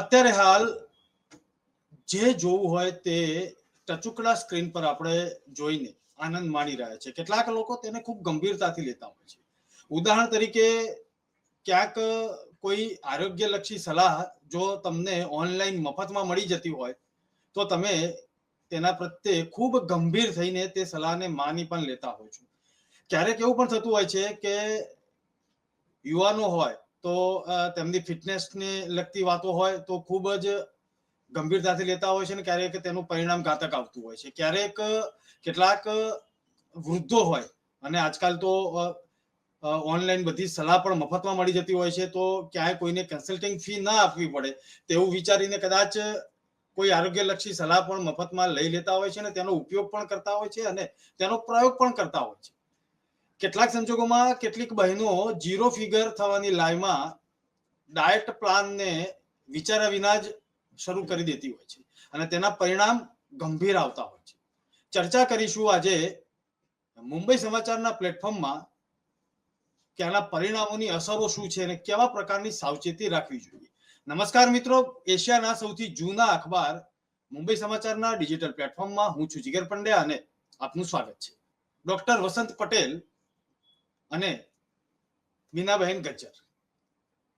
અત્યારે હાલ જે જોવું હોય તે ટચુકડા સ્ક્રીન પર આપણે જોઈને આનંદ માણી રહ્યા છે. કેટલાક લોકો તેને ખૂબ ગંભીરતાથી લેતા હોય છે. ઉદાહરણ તરીકે ક્યાંક કોઈ આરોગ્યલક્ષી સલાહ જો તમને ઓનલાઈન મફતમાં મળી જતી હોય, તો તમે તેના પ્રત્યે ખૂબ ગંભીર થઈને તે સલાહને માની પણ લેતા હોય છો. ક્યારેક એવું પણ થતું હોય છે કે યુવાનો હોય તો તેમની ફિટનેસને લગતી વાતો હોય તો ખૂબ જ ગંભીરતાથી લેતા હોય છે અને ક્યારેક તેનું પરિણામ ઘાતક આવતું હોય છે. ક્યારેક કેટલાક વૃદ્ધો હોય અને આજકાલ તો ઓનલાઈન બધી સલાહ પણ મફતમાં મળી જતી હોય છે, તો ક્યાંય કોઈને કન્સલ્ટિંગ ફી ના આપવી પડે તેવું વિચારીને કદાચ કોઈ આરોગ્યલક્ષી સલાહ પણ મફતમાં લઈ લેતા હોય છે અને તેનો ઉપયોગ પણ કરતા હોય છે અને તેનો પ્રયોગ પણ કરતા હોય છે. કેટલાક સંજોગોમાં કેટલીક બહેનો જીરો ફિગર થવાની લાઈમાં ડાયટ પ્લાનને વિચાર્યા વિના જ શરૂ કરી દેતી હોય છે અને તેના પરિણામ ગંભીર આવતા હોય છે. ચર્ચા કરીશું આજે મુંબઈ સમાચારના પ્લેટફોર્મમાં કે આના પરિણામોની અસરો શું છે અને કેવા પ્રકારની સાવચેતી રાખવી જોઈએ. નમસ્કાર મિત્રો, એશિયાના સૌથી જૂના અખબાર મુંબઈ સમાચારના ડિજિટલ પ્લેટફોર્મમાં હું છું જીગર પંડ્યા અને આપનું સ્વાગત છે. ડોક્ટર વસંત પટેલ અને મીનાબહેન ગજ્જર.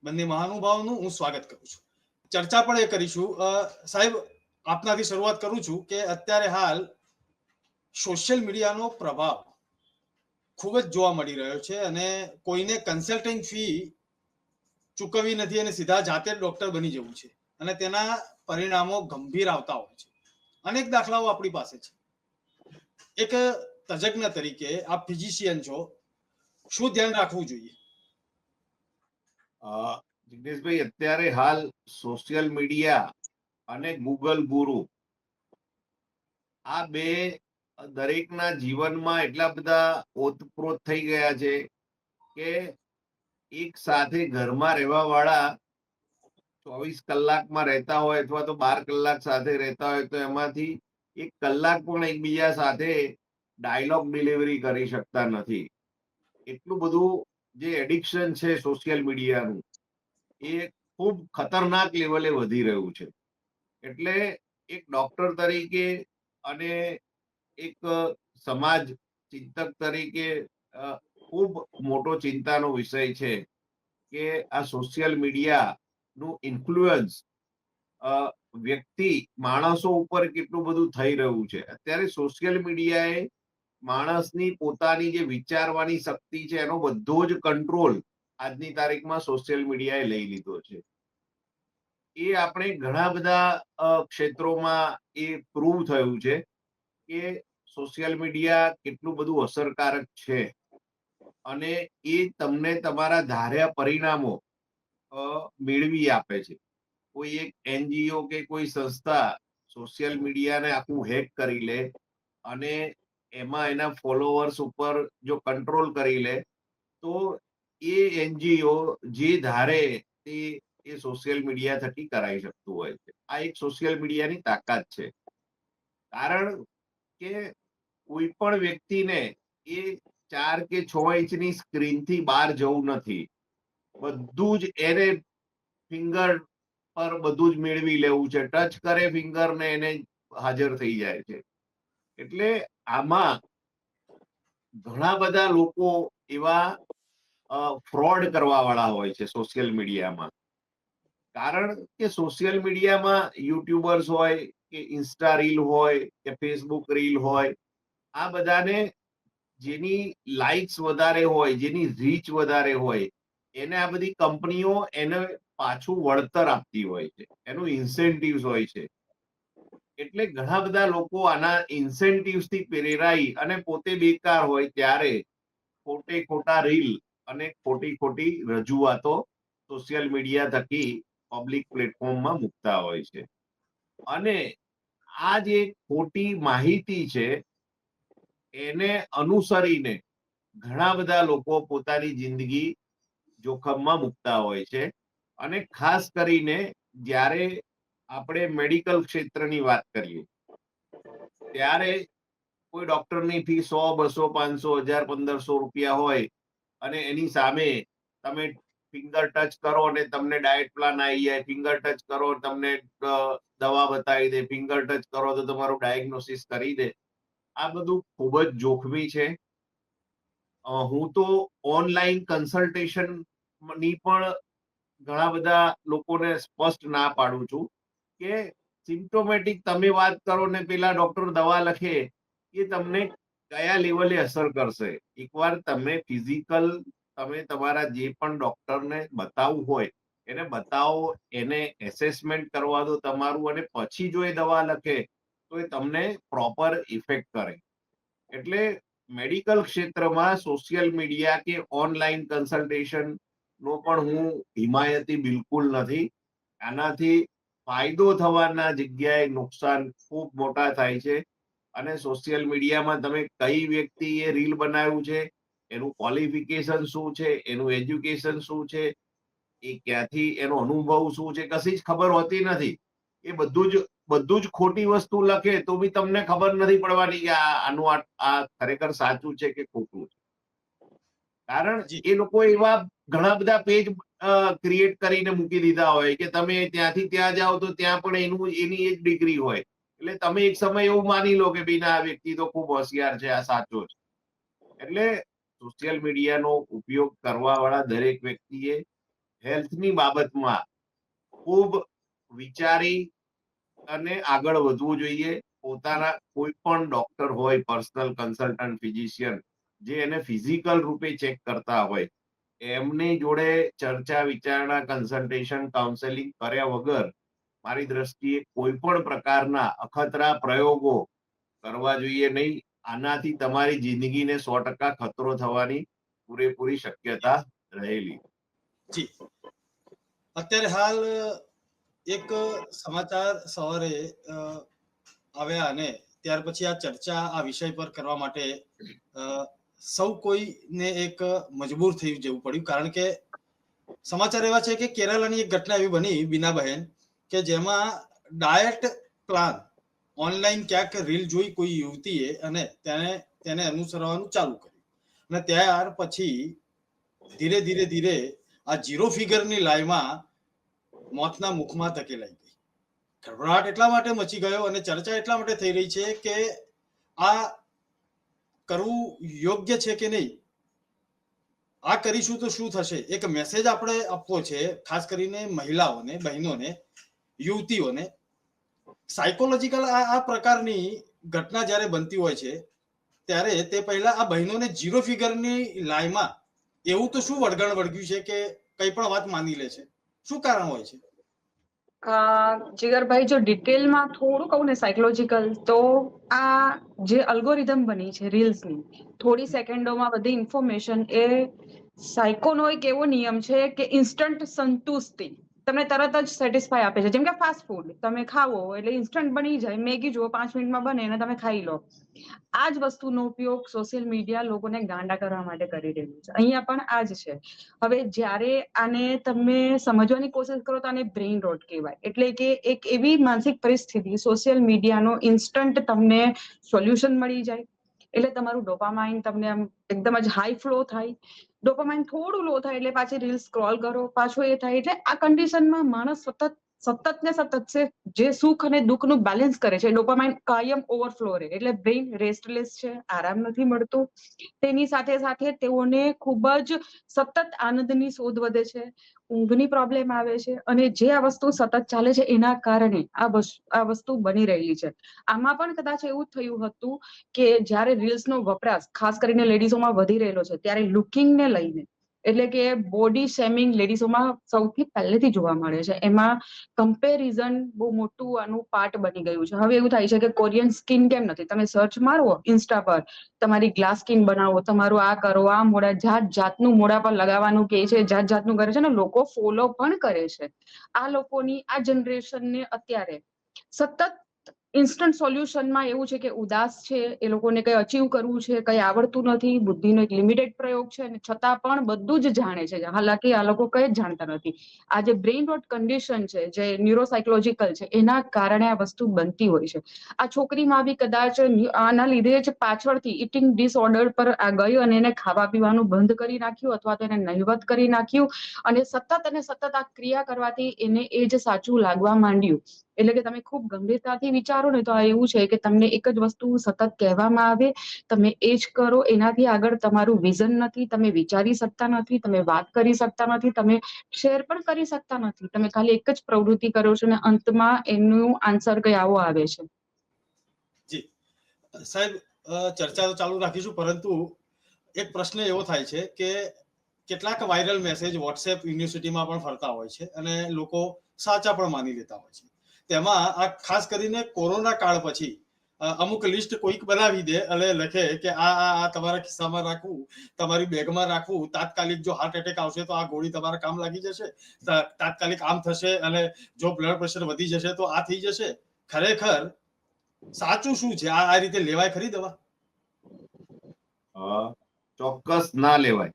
બંને મહાનુભાવનું હું સ્વાગત કરું છું. ચર્ચા પણ એ કરીશું. સાહેબ, આપનાથી શરૂઆત કરું છું કે અત્યારે હાલ સોશિયલ મીડિયાનો પ્રભાવ ખૂબ જ જોવા મળી રહ્યો છે અને કોઈને કન્સલ્ટિંગ ફી ચૂકવવી નથી અને સીધા જાતે ડોક્ટર બની જવું છે અને તેના પરિણામો ગંભીર આવતા હોય છે. અનેક દાખલાઓ આપણી પાસે છે. એક તજજ્ઞ તરીકે આપ ફિઝિશિયન છો. શું ધ્યાન રાખવું જોઈએ? જિગ્નેશભાઈ, અત્યારે હાલ સોશિયલ મીડિયા અને ગૂગલ ગુરુ આ બે દરેકના જીવનમાં એટલા બધા ઓતપ્રોત થઈ ગયા છે કે એક સાથે ઘરમાં રહેવા વાળા ચોવીસ કલાકમાં રહેતા હોય અથવા તો બાર કલાક સાથે રહેતા હોય, તો એમાંથી એક કલાક પણ એકબીજા સાથે ડાયલોગ ડિલિવરી કરી શકતા નથી. એટલું બધું જે એડિક્શન છે સોશિયલ મીડિયાનું એ ખૂબ ખતરનાક લેવલે વધી રહ્યું છે. એટલે એક ડોક્ટર તરીકે અને એક સમાજ ચિંતક તરીકે ખૂબ મોટો ચિંતાનો વિષય છે કે આ સોશિયલ મીડિયા નું ઇન્ફ્લુઅન્સ વ્યક્તિ, માણસો ઉપર કેટલું બધું થઈ રહ્યું છે. અત્યારે સોશિયલ મીડિયાએ માણસની પોતાની જે વિચારવાની શક્તિ છે, એનો બધો જ કંટ્રોલ આજની તારીખમાં સોશિયલ મીડિયાએ લઈ લીધો છે. એ આપણે ઘણા બધા ક્ષેત્રોમાં એ પ્રૂવ થયું છે કે સોશિયલ મીડિયા કેટલું બધું અસરકારક છે. અને એ તમને તમારા ધાર્યા પરિણામો મેળવી આપે છે. કોઈ એક એનજીઓ કે કોઈ સંસ્થા સોશિયલ મીડિયાને આખું હેક કરી લે અને એમાં એના ફોલોવર્સ ઉપર જો કંટ્રોલ કરી લે, તો એ એનજીઓ જે ધારે તે એ સોશિયલ મીડિયા થકી કરાઈ શકતું હોય છે. આ એક સોશિયલ મીડિયાની તાકાત છે. કારણ કે કોઈ પણ વ્યક્તિને એ ચાર કે છ ઇંચની સ્ક્રીનથી બહાર જવું નથી. બધું જ એને ફિંગર પર બધું જ મેળવી લેવું છે. ટચ કરે ફિંગર ને એને હાજર થઈ જાય છે. એટલે આમાં ઘણા બધા લોકો એવા ફ્રોડ કરવા વાળા હોય છે સોશિયલ મીડિયામાં કારણ કે સોશિયલ મીડિયામાં યુટ્યુબર્સ હોય કે ઇન્સ્ટા રીલ હોય કે ફેસબુક રીલ હોય, આ બધાને જેની લાઇક્સ વધારે હોય, જેની રીચ વધારે હોય, એને આ બધી કંપનીઓ એને પાછું વળતર આપતી હોય છે. એનું ઇન્સેન્ટિવ્સ હોય છે. એટલે ઘણા બધા લોકો આના ઇન્સેન્ટિવ્સથી પ્રેરાઈ અને પોતે બેકાર હોય ત્યારે ખોટે ખોટા રીલ અને ખોટી ખોટી રજૂઆતો સોશિયલ મીડિયા થકી પબ્લિક પ્લેટફોર્મમાં મૂકતા હોય છે. અને આ જે ખોટી માહિતી છે, એને અનુસરીને ઘણા બધા લોકો પોતાની જિંદગી જોખમમાં મૂકતા હોય છે. અને ખાસ કરીને જ્યારે આપણે મેડિકલ ક્ષેત્રની વાત કરીએ, ત્યારે કોઈ ડોક્ટરની ફી સો, બસો, પાંચસો, હજાર, પંદરસો રૂપિયા હોય અને એની સામે તમે ફિંગર ટચ કરો અને તમને ડાયટ પ્લાન આવી જાય, ફિંગર ટચ કરો, તમને દવા બતાવી દે, ફિંગર ટચ કરો તો તમારું ડાયગ્નોસિસ કરી દે. આ બધું ખૂબ જ જોખમી છે. હું તો ઓનલાઈન કન્સલ્ટેશનની પણ ઘણા બધા લોકોને સ્પષ્ટ ના પાડું છું. કે સિમ્ટોમેટિક તમે વાત કરો ને પેલા ડોક્ટર દવા લખે, એ તમને કયા લેવલે અસર કરશે? એકવાર તમે ફિઝિકલ તમે તમારા જે પણ ડોક્ટરને બતાવવું હોય, એને બતાવો, એને એસેસમેન્ટ કરવા દો તમારું અને પછી જો એ દવા લખે, તો એ તમને પ્રોપર ઇફેક્ટ કરે. એટલે મેડિકલ ક્ષેત્રમાં સોશિયલ મીડિયા કે ઓનલાઈન કન્સલ્ટેશન નો પણ હું હિમાયતી બિલકુલ નથી. આનાથી ફાયદો થવાના જગ્યાએ નુકસાન ખૂબ મોટા થાય છે. અને સોશિયલ મીડિયામાં તમે કઈ વ્યક્તિએ રીલ બનાવ્યું છે એનું ક્વોલિફિકેશન શું છે એનું એજ્યુકેશન શું છે એ ક્યાંથી એનો અનુભવ શું છે કશી જ ખબર હોતી નથી. એ બધું જ બધું જ ખોટી વસ્તુ લખે તો બી તમને ખબર નથી પડવાની કે આનું આ- આ ખરેખર સાચું છે કે ખોટું છે. કારણ એ લોકો એવા ઘણા બધા પેજ ક્રિએટ કરીને મૂકી દીધા હોય કે તમે ત્યાંથી ત્યાં જાઓ તો ત્યાં પણ એનું, એની એક ડિગ્રી હોય. એટલે તમે એક સમય એવું માની લો કે ભાઈ ના, આ વ્યક્તિ તો ખૂબ હોશિયાર છે, આ સાચો છે. એટલે સોશિયલ મીડિયાનો ઉપયોગ કરવા દરેક વ્યક્તિએ હેલ્થની બાબતમાં ખૂબ વિચારી અને આગળ વધવું જોઈએ. પોતાના કોઈ પણ ડોક્ટર હોય પર્સનલ કન્સલ્ટન્ટ ફિઝિશિયન જે એને ફિઝિકલ રૂપે ચેક કરતા હોય એમની જોડે ચર્ચા, વિચારણા કન્સલ્ટેશન કાઉન્સેલિંગ કર્યા વગર મારી દ્રષ્ટિએ કોઈ પણ પ્રકારના અખતરા પ્રયોગો કરવા જોઈએ નહીં. આનાથી તમારી જિંદગીને સો ટકા ખતરો થવાની પૂરેપૂરી શક્યતા રહેલી. અત્યારે હાલ એક સમાચાર સવારે આવ્યા અને ત્યાર પછી આ ચર્ચા આ વિષય પર કરવા માટે સૌ કોઈને એક મજબૂર થઈ જવું પડ્યું. કારણ કે સમાચાર એવા છે કે કેરલાની એક ઘટના એવી બની બીનાબહેન કે જેમાં ડાયટ પ્લાન ઓનલાઈન ક્યાંક રીલ જોઈ કોઈ યુવતીએ અને તેને તેને અનુસરવાનું ચાલુ કર્યું. અને ત્યાર પછી ધીરે ધીરે ધીરે આ જીરો ફિગરની લાઈમાં મોતના મુખમાં ધકેલાઈ ગઈ. ગભરાટ એટલા માટે મચી ગયો અને ચર્ચા એટલા માટે થઈ રહી છે કે આ કરવું યોગ્ય છે કે નહીં? આ કરીશું તો શું થશે? એક મેસેજ આપણે આપવો છે, ખાસ કરીને મહિલાઓને, બહેનોને, યુવતીઓને. સાયકોલોજીકલ આ પ્રકારની ઘટના જ્યારે બનતી હોય છે, ત્યારે તે પહેલા આ બહેનોને જીરો ફિગરની લાઈમાં એવું તો શું વળગણ વળગ્યું છે કે કઈ પણ વાત માની લે છે? શું કારણ હોય છે? જીગરભાઈ, જો ડિટેલમાં થોડું કહું ને સાયકોલોજીકલ તો આ જે અલ્ગોરિધમ બની છે રીલ્સની થોડી સેકન્ડોમાં બધી ઇન્ફોર્મેશન એ સાયકોનો એક એવો નિયમ છે કે ઇન્સ્ટન્ટ સંતુષ્ટિ. તમને તરત જ સેટિસ્ફાય આપે છે. જેમ કે ફાસ્ટ ફૂડ તમે ખાવો એટલે ઇન્સ્ટન્ટ બની જાય. મેગી જુઓ, પાંચ મિનિટમાં બને અને તમે ખાઈ લો. આ જ વસ્તુનો ઉપયોગ સોશિયલ મીડિયા લોકોને ગાંડા કરવા માટે કરી રહ્યું છે. અહીંયા પણ આ જ છે. હવે જ્યારે આને તમે સમજવાની કોશિશ કરો તો આને બ્રેઇન રોટ કહેવાય. એટલે કે એક એવી માનસિક પરિસ્થિતિ સોશિયલ મીડિયાનો ઇન્સ્ટન્ટ તમને સોલ્યુશન મળી જાય. એટલે તમારું ડોપામાઇન તમને આમ એકદમ જ હાઈ ફ્લો થાય. ડોપામાઇન થોડું લો થાય એટલે પાછી રીલ સ્ક્રોલ કરો, પાછું એ થાય એટલે આ કન્ડિશનમાં માણસ સતત સતત ને સતત છે, જે સુખ અને દુઃખનું બેલેન્સ કરે છે. ડોપામાઇન કાયમ ઓવરફ્લો રહે, એટલે બ્રેઇન રેસ્ટલેસ છે, આરામ નથી મળતો. તેની સાથે સાથે તેઓને ખૂબ જ સતત આનંદની શોધ વધે છે. ઊંઘની પ્રોબ્લેમ આવે છે અને જે આ વસ્તુ સતત ચાલે છે એના કારણે આ આ વસ્તુ બની રહેલી છે. આમાં પણ કદાચ એવું થયું હતું કે જ્યારે રીલ્સનો વપરાશ, ખાસ કરીને લેડીઝોમાં વધી રહેલો છે, ત્યારે લુકિંગને લઈને એટલે કે બોડી શેમિંગ લેડીઝોમાં સૌથી પહેલેથી જોવા મળે છે. એમાં કમ્પેરિઝન બહુ મોટું આનું પાર્ટ બની ગયું છે. હવે એવું થાય છે કે કોરિયન સ્કિન કેમ નથી? તમે સર્ચ મારો ઇન્સ્ટા પર, તમારી ગ્લાસ સ્કિન બનાવો, તમારું આ કરો, આ મોડા જાત જાતનું મોડા પર લગાવવાનું કે છે, જાત જાતનું કરે છે ને, લોકો ફોલો પણ કરે છે. આ લોકોની, આ જનરેશનને અત્યારે સતત ઇન્સ્ટન્ટ સોલ્યુશનમાં એવું છે કે ઉદાસ છે, એ લોકોને કંઈ અચીવ કરવું છે, કંઈ આવડતું નથી, બુદ્ધિનો એક લિમિટેડ પ્રયોગ છે અને છતાં પણ બધું જ જાણે છે. હાલાકી આ લોકો કંઈ જ જાણતા નથી. આ જે બ્રેઇન રોટ કન્ડિશન છે, જે ન્યુરોસાયકોલોજીકલ છે, એના કારણે આ વસ્તુ બનતી હોય છે. આ છોકરીમાં બી કદાચ આના લીધે જ પાછળથી ઇટિંગ ડિસઓર્ડર પર આ ગઈ અને એને ખાવા પીવાનું બંધ કરી નાખ્યું અથવા તો એને નહિવત કરી નાખ્યું અને સતત અને સતત આ ક્રિયા કરવાથી એને એ જ સાચું લાગવા માંડ્યું. એટલે કે તમે ખૂબ ગંભીરતાથી વિચારો ને તો આ એવું છે કે તમને એક જ વસ્તુ સતત કહેવામાં આવે, તમે એ જ કરો, એનાથી આગળ તમારું વિઝન નથી, તમે વિચારી શકતા નથી, તમે વાત કરી શકતા નથી, તમે શેર પણ કરી શકતા નથી. તમે ખાલી એક જ પ્રવૃત્તિ કરો છો અને અંતમાં એનું આન્સર કઈ આવો આવે છે. સાહેબ ચર્ચા તો ચાલુ રાખીશું, પરંતુ એક પ્રશ્ન એવો થાય છે કે કેટલાક વાયરલ મેસેજ વોટ્સએપ યુનિવર્સિટીમાં પણ ફરતા હોય છે અને લોકો સાચા પણ માની લેતા હોય છે. તેમાં આ ખાસ કરીને કોરોના કાળ પછી અમુક લિસ્ટ કોઈક બનાવી દે અને લખે કે આ આ આ તમારા ખિસ્સામાં રાખવું, તમારી બેગમાં રાખવું, તાત્કાલિક જો હાર્ટ એટેક આવશે તો આ ગોળી તમારા કામ લાગી જશે તાત્કાલિક આમ થશે અને જો બ્લડ પ્રેશર વધી જશે તો આ થઈ જશે. ખરેખર સાચું શું છે? આ આ રીતે લેવાય ખરી દવા? ચોક્કસ ના લેવાય.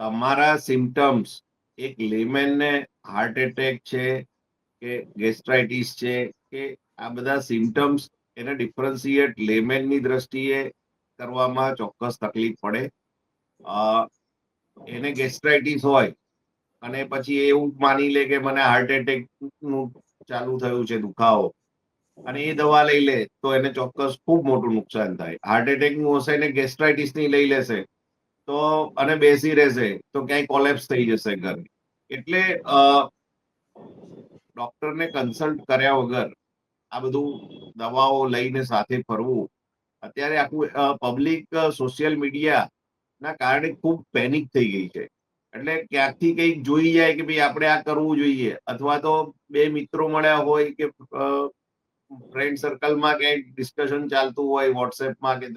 તમારા સિમ્ટમ્સ એક લેમેનને હાર્ટ એટેક છે કે ગેસ્ટ્રાઇટિસ છે, કે આ બધા સિમ્ટમ્સ એને ડિફરન્સિએટ લેમેનની દ્રષ્ટિએ કરવામાં ચોક્કસ તકલીફ પડે. એને ગેસ્ટ્રાઇટિસ હોય અને પછી એવું માની લે કે મને હાર્ટ એટેકનું ચાલુ થયું છે, દુખાવો, અને એ દવા લઈ લે તો એને ચોક્કસ ખૂબ મોટું નુકસાન થાય. હાર્ટ એટેકનું હશે એને ગેસ્ટ્રાઇટિસની લઈ લેશે, તો અને બેસી રહેશે, તો ક્યાંય કોલેપ્સ થઈ જશે ઘર. એટલે ડોક્ટરને કન્સલ્ટ કર્યા વગર આ બધું દવાઓ લઈને સાથે ફરવું, અત્યારે આખું પબ્લિક સોશિયલ મીડિયા ના કારણે ખૂબ પેનિક થઈ ગઈ છે. એટલે ક્યાંકથી કંઈક જોઈ જાય કે ભાઈ આપણે આ કરવું જોઈએ, અથવા તો બે મિત્રો મળ્યા હોય કે ફ્રેન્ડ સર્કલમાં ક્યાંય ડિસ્કશન ચાલતું હોય વોટ્સએપમાં કે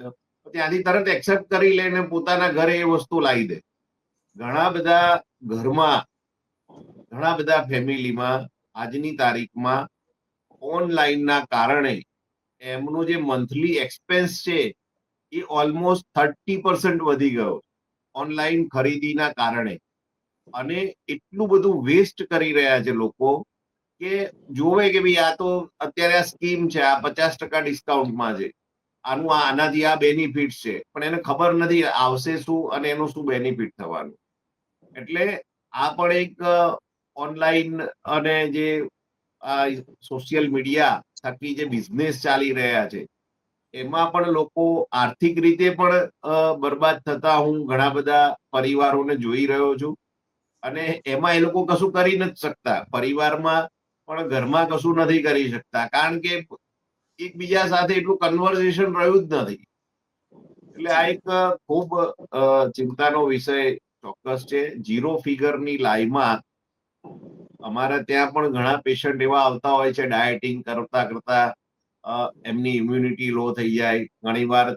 ત્યાંથી તરત એક્સેપ્ટ કરી લે ને પોતાના ઘરે એ વસ્તુ લાવી દે. ઘણા બધા ઘરમાં, ઘણા બધા ફેમિલીમાં આજની તારીખમાં ઓનલાઈનના કારણે એમનું જે મંથલી એક્સપેન્સ છે એ ઓલમોસ્ટ થર્ટી પર્સન્ટ વધી ગયો ઓનલાઈન ખરીદીના કારણે. અને એટલું બધું વેસ્ટ કરી રહ્યા છે લોકો કે જોવે કે ભાઈ આ તો અત્યારે આ સ્કીમ છે, આ પચાસ ટકા ડિસ્કાઉન્ટમાં છે. આનું આનાથી આ બેનિફિટ છે. પણ એને ખબર નથી આવશે શું અને એનું શું બેનિફિટ થવાનું. એટલે આ પણ એક ઓનલાઈન અને જે આ સોશિયલ મીડિયા થકી જે બિઝનેસ ચાલી રહ્યા છે, એમાં પણ લોકો આર્થિક રીતે પણ બરબાદ થતા હું ઘણા બધા પરિવારોને જોઈ રહ્યો છું. અને એમાં એ લોકો કશું કરી નથી શકતા. પરિવારમાં પણ ઘરમાં કશું નથી કરી શકતા. કારણ કે એકબીજા સાથે એટલું કન્વર્ઝેશન રહ્યું જ નથી. એટલે આ એક ખૂબ ચિંતાનો વિષય ચોક્કસ છે. જીરો ફિગરની લાઈમાં અમારા ત્યાં પણ ઘણા પેશન્ટ એવા આવતા હોય છે ડાયટિંગ કરતા કરતા એમની ઇમ્યુનિટી લો થઈ જાય. ઘણીવાર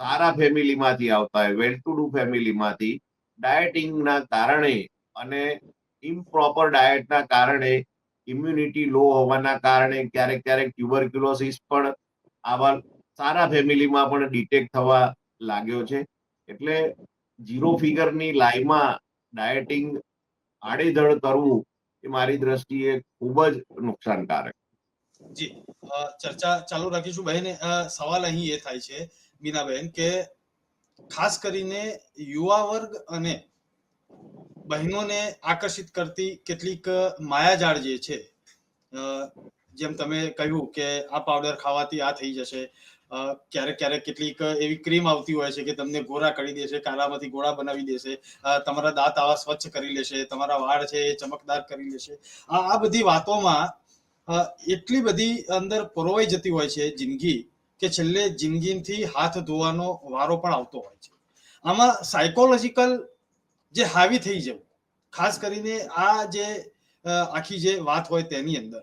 સારા ફેમિલીમાંથી આવતા હોય વેલ ટુ ડુ ફેમિલીમાંથી ડાયટિંગના કારણે અને ઇમ્પ્રોપર ડાયટના કારણે ઇમ્યુનિટી લો હોવાના કારણે ક્યારેક ક્યારેક ટ્યુબરક્યુલોસિસ પણ આવા સારા ફેમિલીમાં પણ ડિટેક્ટ થવા લાગ્યો છે. એટલે ઝીરો ફિગરની લાઈમાં ડાયટિંગ આડેધડ કરવું એ મારી દ્રષ્ટિએ ખૂબ જ નુકસાનકારક. જી ચર્ચા ચાલુ રાખીશું બહેન. સવાલ અહીં એ થાય છે બીનાબેન કે ખાસ કરીને યુવા વર્ગ અને બહેનોને આકર્ષિત કરતી કેટલીક માયાજાળ જે છે જેમ તમે કહ્યું કે આ પાવડર ખાવાથી આ થઈ જશે ક્યારેક ક્યારેક કેટલીક એવી ક્રીમ આવતી હોય છે કે તમને ગોરા કરી દેશે કાળામાંથી ગોળા બનાવી દેશે તમારા દાંત આવા સ્વચ્છ કરી લેશે તમારા વાળ છે એ ચમકદાર કરી લેશે આ બધી વાતોમાં એટલી બધી અંદર પરોવાઈ જતી હોય છે જિંદગી કે છેલ્લે જિંદગીથી હાથ ધોવાનો વારો પણ આવતો હોય છે. આમાં સાયકોલોજીકલ જે હાવી થઈ જવું, ખાસ કરીને આ જે આખી જે વાત હોય તેની અંદર,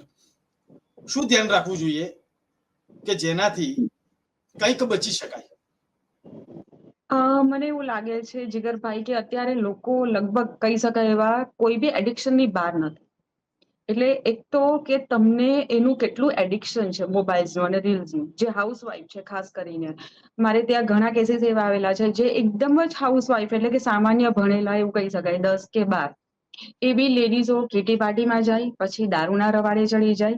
શું ધ્યાન રાખવું જોઈએ કે જેનાથી કંઈક બચી શકાય. મને એવું લાગે છે, જીગરભાઈ, કે અત્યારે લોકો લગભગ કહી શકાય એવા કોઈ બી એડિક્શનની બહાર નથી. એટલે એક તો કે તમને એનું કેટલું એડિક્શન છે મોબાઈલ્સનું અને રીલ્સનું જે હાઉસવાઈફ છે, ખાસ કરીને. મારે ત્યાં ઘણા કેસીસ એવા આવેલા છે, જે એકદમ જ હાઉસવાઈફ એટલે કે સામાન્ય ભણેલા એવું કહી શકાય, દસ કે બાર. એ બી લેડીઝો કેટી પાર્ટીમાં જાય, પછી દારૂના રવાડે ચડી જાય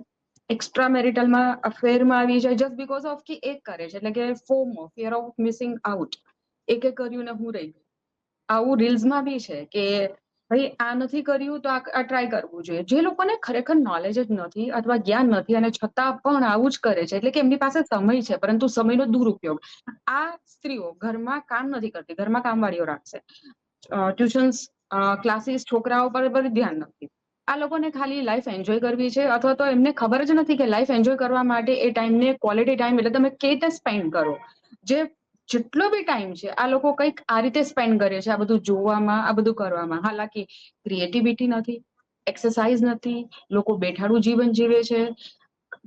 એક્સ્ટ્રા મેરિટલમાં અફેરમાં આવી જાય જસ્ટ બીકોઝ ઓફ કે એક કરે છે. એટલે કે FOMO fear of missing out એકે કર્યું ને હું રહી આવું રીલ્સમાં બી છે કે ભાઈ આ નથી કર્યું તો આ ટ્રાય કરવું જોઈએ. જે લોકોને ખરેખર નોલેજ જ નથી અથવા જ્ઞાન નથી અને છતાં પણ આવું જ કરે છે. એટલે કે એમની પાસે સમય છે, પરંતુ સમયનો દુરુપયોગ. આ સ્ત્રીઓ ઘરમાં કામ નથી કરતી, ઘરમાં કામવાળીઓ રાખશે. ટ્યુશન્સ ક્લાસીસ છોકરાઓ પર ધ્યાન નથી. આ લોકોને ખાલી લાઈફ એન્જોય કરવી છે અથવા તો એમને ખબર જ નથી કે લાઈફ એન્જોય કરવા માટે એ ટાઈમને ક્વોલિટી ટાઈમ એટલે તમે કઈ રીતે સ્પેન્ડ કરો. જે જેટલો બી ટાઈમ છે, આ લોકો કંઈક આ રીતે સ્પેન્ડ કરે છે, આ બધું જોવામાં, આ બધું કરવામાં. હાલાકી ક્રિએટિવિટી નથી એક્સરસાઇઝ નથી, લોકો બેઠાડું જીવન જીવે છે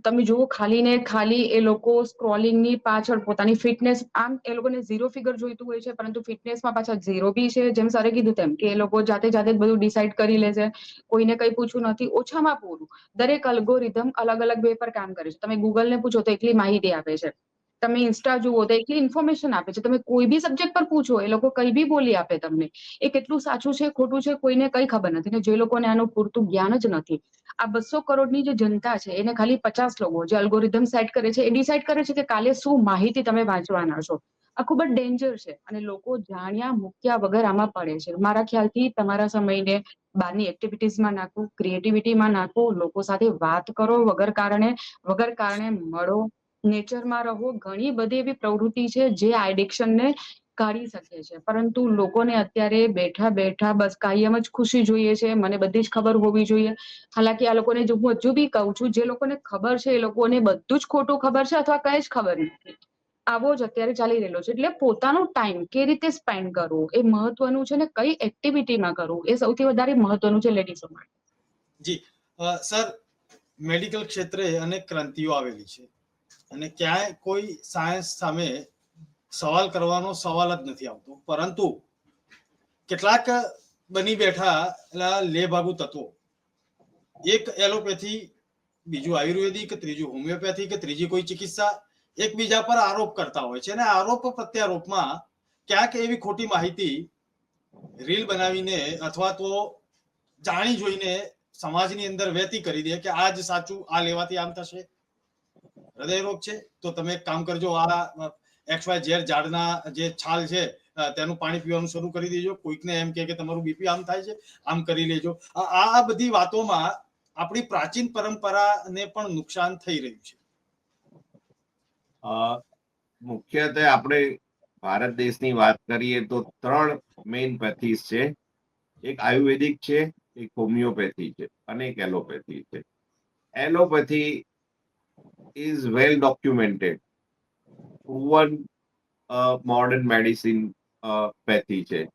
તમે જુઓ, ખાલી ને ખાલી એ લોકો સ્ક્રોલિંગની પાછળ પોતાની ફિટનેસ આમ એ લોકોને ઝીરો ફિગર જોઈતું હોય છે, પરંતુ ફિટનેસમાં પાછા ઝીરો બી છે, જેમ સરે કીધું તેમ, કે એ લોકો જાતે જાતે બધું ડિસાઇડ કરી લે છે, કોઈને કંઈ પૂછવું નથી, ઓછામાં પૂરું. દરેક અલ્ગોરિધમ અલગ અલગ વે પર કામ કરે છે. તમે ગૂગલને પૂછો તો એટલી માહિતી આપે છે. તમે ઇન્સ્ટા જુઓ તો એટલી ઇન્ફોર્મેશન આપે છે. તમે કોઈ બી સબ્જેક્ટ પર પૂછો, એ લોકો કઈ બી બોલી આપે તમને. એ કેટલું સાચું છે, ખોટું છે, કોઈને કઈ ખબર નથી ને જે લોકોને આનું પૂરતું જ્ઞાન જ નથી. આ બસો કરોડની જે જનતા છે, એને ખાલી પચાસ લોકો જે અલ્ગોરિધમ સેટ કરે છે, એ ડિસાઇડ કરે છે કે કાલે શું માહિતી તમે વાંચવાના છો. આ ખૂબ જ ડેન્જર છે અને લોકો જાણ્યા, મૂક્યા વગર આમાં પડે છે. મારા ખ્યાલથી તમારા સમયને બહારની એક્ટિવિટીઝમાં નાખો ક્રિએટિવિટીમાં નાખો, લોકો સાથે વાત કરો વગર કારણે વગર કારણે મળો. નેચરમાં રહો, ઘણી બધી એવી પ્રવૃત્તિ છે જે આ એડિક્શનને કાઢી શકે છે. પરંતુ લોકોને અત્યારે બેઠા બેઠા બસ કાયમ જ ખુશી જોઈએ છે, મને બધી જ ખબર હોવી જોઈએ. હાલાકી આ લોકોને જો હું હજુ બી કહું છું, જે લોકોને ખબર છે એ લોકોને બધું જ ખોટું ખબર છે અથવા કઈ જ ખબર નથી. આવો જ અત્યારે ચાલી રહેલો છે. એટલે પોતાનો ટાઈમ કે રીતે સ્પેન્ડ કરવો, એ મહત્વનું છે ને કઈ એક્ટિવિટીમાં કરવું, એ સૌથી વધારે મહત્વનું છે લેડીઝો માટે. જી. સર મેડિકલ ક્ષેત્રે અનેક ક્રાંતિઓ આવેલી છે. અને ક્યાંય કોઈ સાયન્સ સામે સવાલ કરવાનો સવાલ જ નથી આવતો. પરંતુ કેટલાક બની બેઠા એટલે લેભાગુ તત્વો. એક એલોપેથી બીજું આયુર્વેદિક, ત્રીજું હોમિયોપેથી કે ત્રીજી કોઈ ચિકિત્સા એકબીજા પર આરોપ કરતા હોય છે. અને આરોપ પ્રત્યારોપમાં ક્યાંક એવી ખોટી માહિતી રીલ બનાવીને અથવા તો જાણી જોઈને સમાજની અંદર વહેતી કરી દે કે આ જ સાચું, આ લેવાથી આમ થશે. હૃદય રોગ છે, તો તમે એક કામ કરજો, આ એક્સ વાય ઝેડ ઝાડના જે છાલ છે તેનું પાણી પીવાનું શરૂ કરી દેજો. કોઈકને એમ કે તમારું બીપી આમ થાય છે, આમ કરી લેજો. આ બધી વાતોમાં આપણી પ્રાચીન પરંપરાને પણ નુકસાન થઈ રહ્યું છે. મુખ્યત્વે આપણે ભારત દેશની વાત કરીએ તો ત્રણ મેઇન પેથીસ છે. એક આયુર્વેદિક છે, એક હોમિયોપેથી છે અને એક એલોપેથી છે. Allopathy is Proven uh, modern medicine uh, પેથી છે.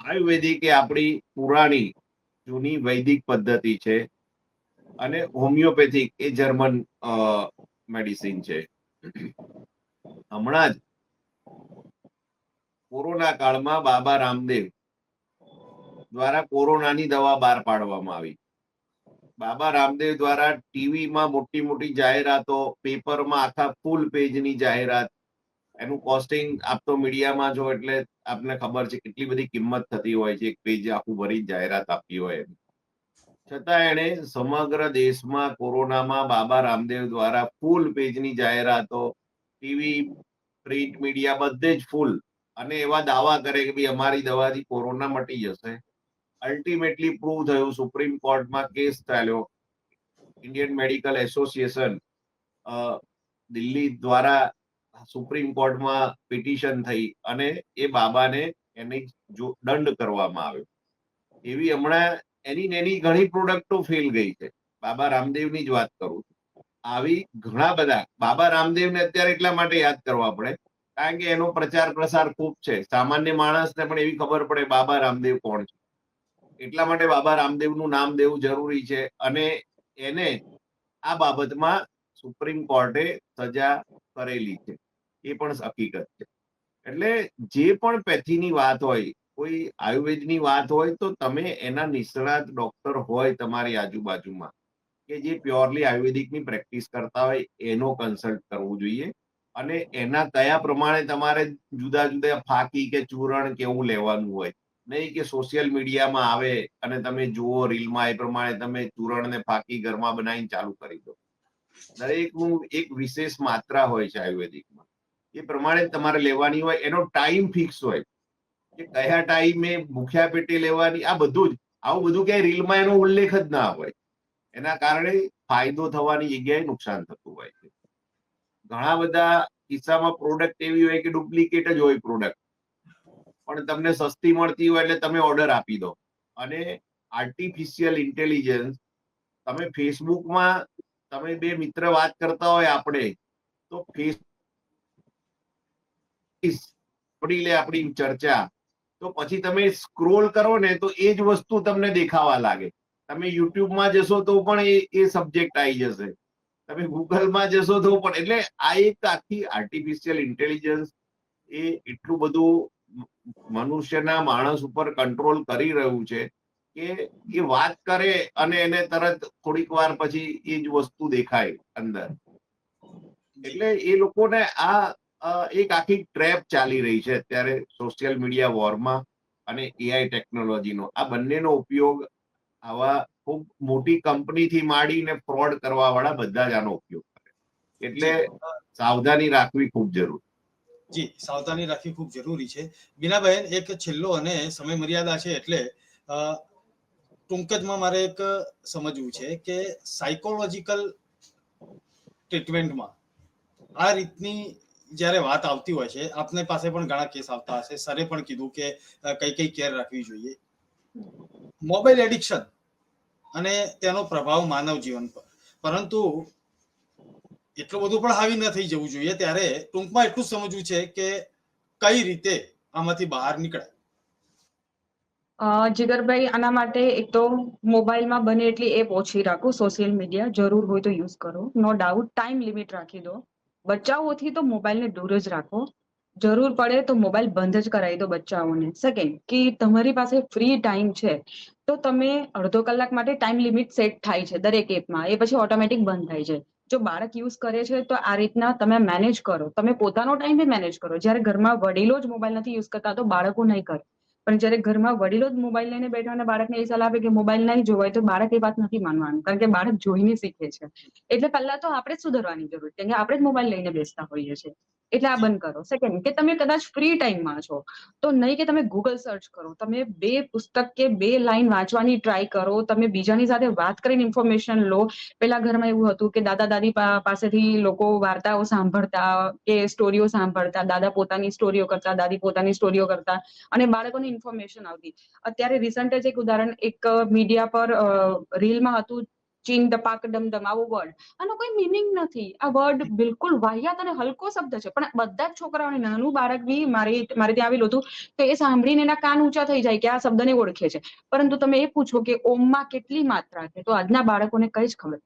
આયુર્વેદિક એ આપણી પુરાણી જૂની વૈદિક પદ્ધતિ છે. અને હોમિયોપેથિક એ જર્મન મેડિસિન છે. હમણાં જ કોરોના કાળમાં બાબા રામદેવ દ્વારા કોરોનાની દવા બહાર પાડવામાં આવી. બાબા રામદેવ દ્વારા ટીવીમાં મોટી મોટી જાહેરાતો, પેપરમાં આખા ફૂલ પેજની જાહેરાત. એનું કોસ્ટિંગ આપ તો મીડિયામાં જો એટલે આપને ખબર છે કેટલી બધી કિંમત થતી હોય છે, એક પેજ આખું ભરી જાહેરાત આપી હોય. છતાં એણે સમગ્ર દેશમાં કોરોનામાં બાબા રામદેવ દ્વારા ફૂલ પેજની જાહેરાતો, ટીવી પ્રિન્ટ મીડિયા બધે જ ફૂલ અને એવા દાવા કરે કે ભાઈ અમારી દવાથી કોરોના મટી જશે. અલ્ટિમેટલી પ્રૂવ થયું સુપ્રીમ કોર્ટમાં કેસ ચાલ્યો. ઇન્ડિયન મેડિકલ એસોસિએશન દિલ્હી દ્વારા સુપ્રીમ કોર્ટમાં પિટિશન થઈ અને એ બાબાને એની દંડ કરવામાં આવ્યો. એવી હમણાં એની એની ઘણી પ્રોડક્ટો ફેલ ગઈ છે. બાબા રામદેવની જ વાત કરું આવી ઘણા બધા. બાબા રામદેવને અત્યારે એટલા માટે યાદ કરવા પડે, કારણ કે એનો પ્રચાર પ્રસાર ખૂબ છે. સામાન્ય માણસને પણ એવી ખબર પડે બાબા રામદેવ કોણ છે. એટલા માટે બાબા રામદેવનું નામ દેવું જરૂરી છે અને એને આ બાબતમાં સુપ્રીમ કોર્ટે સજા કરેલી છે. એ પણ હકીકત છે. એટલે જે પણ પેથીની વાત હોય, કોઈ આયુર્વેદની વાત હોય, તો તમે એના નિષ્ણાત ડોક્ટર હોય તમારી આજુબાજુમાં, કે જે પ્યોરલી આયુર્વેદિકની પ્રેક્ટિસ કરતા હોય, એનો કન્સલ્ટ કરવું જોઈએ. અને એના કયા પ્રમાણે તમારે જુદા જુદા ફાકી કે ચૂરણ કેવું લેવાનું હોય નહીં કે સોશિયલ મીડિયામાં આવે અને તમે જુઓ રીલમાં એ પ્રમાણે તમે ચૂરણ ને ફાકી ઘરમાં બનાવીને ચાલુ કરી દો. દરેકનું એક વિશેષ માત્રા હોય છે આયુર્વેદિકમાં. એ પ્રમાણે તમારે લેવાની હોય, એનો ટાઈમ ફિક્સ હોય. કે કયા ટાઈમે ભૂખ્યા પેટે લેવાની, આ બધું જ. આવું બધું ક્યાંય રીલમાં એનો ઉલ્લેખ જ ના હોય. એના કારણે ફાયદો થવાની જગ્યાએ નુકસાન થતું હોય છે. ઘણા બધા કિસ્સામાં પ્રોડક્ટ એવી હોય કે ડુપ્લિકેટ જ હોય પ્રોડક્ટ પણ તમને સસ્તી મળતી હોય એટલે તમે ઓર્ડર આપી દો. અને આર્ટિફિશિયલ ઇન્ટેલિજન્સ તમે ફેસબુકમાં તમે બે મિત્ર વાત કરતા હોય આપણે, તો ફેસ લે આપણી ચર્ચા. તો પછી તમે સ્ક્રોલ કરો ને, તો એ જ વસ્તુ તમને દેખાવા લાગે. તમે યુટ્યુબમાં જશો તો પણ એ એ સબ્જેક્ટ આવી જશે. તમે ગૂગલમાં જશો તો પણ એટલે આ એક આખી આર્ટિફિશિયલ ઇન્ટેલિજન્સ એ એટલું બધું મનુષ્યના માણસ ઉપર કંટ્રોલ કરી રહ્યું છે કે એ વાત કરે અને એને તરત થોડીક વાર પછી એ જ વસ્તુ દેખાય અંદર. એટલે એ લોકોને આ એક આખી ટ્રેપ ચાલી રહી છે અત્યારે સોશિયલ મીડિયા વોરમાં અને એઆઈ ટેકનોલોજીનો આ બંનેનો ઉપયોગ આવા ખૂબ મોટી કંપનીથી માંડીને ફ્રોડ કરવા વાળા બધા જ આનો ઉપયોગ કરે. એટલે સાવધાની રાખવી ખૂબ જરૂરી. જી, સાવધાની રાખવી ખૂબ જરૂરી છે. બીનાબહેન એક છેલ્લો અને સમય મર્યાદા છે એટલે ટૂંક જમાં મારે એક સમજવું છે કે સાયકોલોજીકલ ટ્રીટમેન્ટમાં આ રીતની જ્યારે વાત આવતી હોય છે, આપને પાસે પણ ઘણા કેસ આવતા હશે. સરે પણ કીધું કે કઈ કઈ કેર રાખવી જોઈએ. મોબાઈલ એડિક્શન અને તેનો પ્રભાવ માનવ જીવન પર. પરંતુ એટલું બધું પણ હાવી ન થઈ જવું જોઈએ ત્યારે ટૂંકમાં એટલું સમજવું છે કે કઈ રીતે આમાંથી બહાર નીકળાય. જીગરભાઈ, આના માટે એક તો મોબાઈલમાં બને એટલી એપ ઓછી રાખો, સોશિયલ મીડિયા જરૂર હોય તો યુઝ કરો. નો ડાઉટ, ટાઈમ લિમિટ રાખી દો. બચ્ચાઓથી તો મોબાઈલને દૂર જ રાખો. જરૂર પડે તો મોબાઈલ બંધ જ કરાવી દો બચ્ચાઓને. સેકન્ડ કે તમારી પાસે ફ્રી ટાઈમ છે, તો તમે અડધો કલાક માટે ટાઈમ લિમિટ સેટ થાય છે દરેક એપમાં. એ પછી ઓટોમેટિક બંધ થાય છે. જો બાળક યુઝ કરે છે, તો આ રીતના તમે મેનેજ કરો. તમે પોતાનો ટાઈમ બી મેનેજ કરો. જ્યારે ઘરમાં વડીલો જ મોબાઈલ નથી યુઝ કરતા, તો બાળકો નહીં કરે. પણ જ્યારે ઘરમાં વડીલો જ મોબાઈલ લઈને બેઠા અને બાળકને એ સલાહ આપે કે મોબાઈલ નહીં જોવાય, તો બાળક એ વાત નથી માનવાનું. કારણ કે બાળક જોઈને શીખે છે. એટલે પહેલા તો આપણે જ સુધરવાની જરૂર. છે કે આપણે જ મોબાઈલ લઈને બેસતા હોઈએ છીએ. એટલે આ બંધ કરો. સેકન્ડ કે તમે કદાચ ફ્રી ટાઈમમાં છો, તો નહીં કે તમે ગૂગલ સર્ચ કરો. તમે બે પુસ્તક કે બે લાઈન વાંચવાની ટ્રાય કરો. તમે બીજાની સાથે વાત કરીને ઇન્ફોર્મેશન લો. પેલા ઘરમાં એવું હતું કે દાદા દાદી પાસેથી લોકો વાર્તાઓ સાંભળતા કે સ્ટોરીઓ સાંભળતા. દાદા પોતાની સ્ટોરીઓ કરતા, દાદી પોતાની સ્ટોરીઓ કરતા અને બાળકોને ઇન્ફોર્મેશન આવતી. અત્યારે રિસન્ટ જ એક ઉદાહરણ, એક મીડિયા પર રીલમાં હતું ચીન દપાક ડમડમ આવો વર્ડ આનો કોઈ મિનિંગ નથી. આ વર્ડ બિલકુલ વાહિયાત અને હલકો શબ્દ છે. પણ બધા જ છોકરાઓને, નાનું બાળક બી મારી મારે ત્યાં આવેલું હતું તો એ સાંભળીને એના કાન ઊંચા થઈ જાય કે આ શબ્દને ઓળખે છે. પરંતુ તમે એ પૂછો કે ઓમમાં કેટલી માત્રા છે? તો આજના બાળકોને કઈ જ ખબર.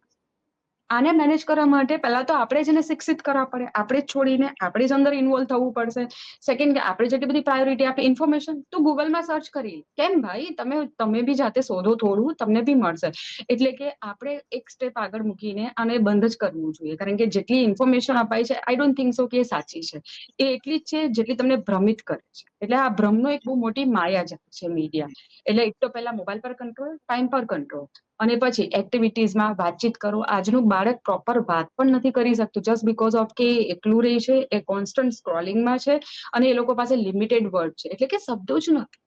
આને મેનેજ કરવા માટે પહેલા તો આપણે જ એને શિક્ષિત કરવા પડે. આપણે જ છોડીને આપણે જ અંદર ઇન્વોલ્વ થવું પડશે. સેકન્ડ કે આપણે જેટલી બધી પ્રાયોરિટી આપે ઇન્ફોર્મેશન તો ગૂગલમાં સર્ચ કરી કેમ ભાઈ? તમે તમે બી જાતે શોધો થોડું, તમને બી મળશે. એટલે કે આપણે એક સ્ટેપ આગળ મૂકીને આને બંધ જ કરવું જોઈએ. કારણ કે જેટલી ઇન્ફોર્મેશન અપાય છે આઈ ડોન્ટ થિંક સો કે એ સાચી છે. એ એટલી જ છે જેટલી તમને ભ્રમિત કરે છે. એટલે આ ભ્રમનો એક બહુ મોટી માયાજાળ છે મીડિયા એટલે એક તો પહેલા મોબાઈલ પર કંટ્રોલ ટાઈમ પર કંટ્રોલ અને પછી એક્ટિવિટીઝમાં વાતચીત કરો. આજનું બાળક પ્રોપર વાત પણ નથી કરી શકતું. જસ્ટ બીકોઝ ઓફ કે એકલું રહી છે, એ કોન્સ્ટન્ટ સ્ક્રોલિંગમાં છે, અને એ લોકો પાસે લિમિટેડ વર્ડ છે. એટલે કે શબ્દો જ નથી.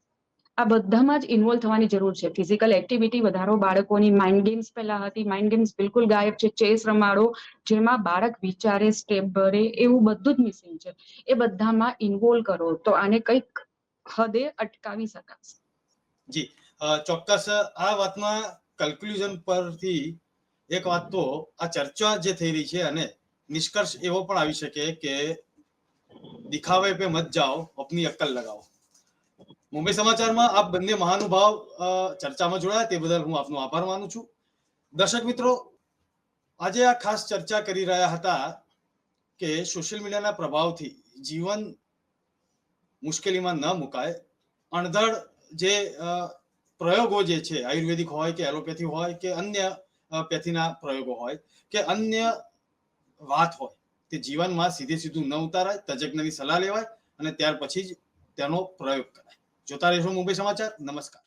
આ બધામાં જ ઇન્વોલ્વ થવાની જરૂર છે. ફિઝિકલ એક્ટિવિટી વધારો, બાળકોની માઇન્ડ ગેમ્સ પહેલા હતી. માઇન્ડ ગેમ્સ બિલકુલ ગાયબ છે. ચેસ રમાડો, જેમાં બાળક વિચારે સ્ટેપ ભરે, એવું બધું જ મિસિંગ છે. એ બધામાં ઇન્વોલ્વ કરો તો આને કંઈક હદે અટકાવી શકાશે. જી. ચોક્કસ આ વાતમાં કન્ક્લુઝન પરથી એક વાત તો, આ ચર્ચા જે થઈ રહી છે અને નિષ્કર્ષ એવો પણ આવી શકે કે દિખાવે પે મત જાઓ, અપની અક્કલ લગાવો. મુંબઈ સમાચારમાં આપ બંને મહાનુભાવ ચર્ચામાં જોડાયા, તે બદલ હું આપનો આભાર માનું છું. દર્શક મિત્રો, આજે આ ખાસ ચર્ચા કરી રહ્યા હતા કે સોશિયલ મીડિયાના પ્રભાવથી જીવન મુશ્કેલીમાં ન મુકાય. અણધડ જે પ્રયોગો જે છે, આયુર્વેદિક હોય કે એલોપેથી હોય કે અન્ય પેથીના પ્રયોગો હોય કે અન્ય વાત હોય, તે જીવનમાં સીધે સીધું ન ઉતારાય, તજજ્ઞની સલાહ લેવાય અને ત્યાર પછી જ તેનો પ્રયોગ કરાય. જોતા રહેશો મુંબઈ સમાચાર. નમસ્કાર.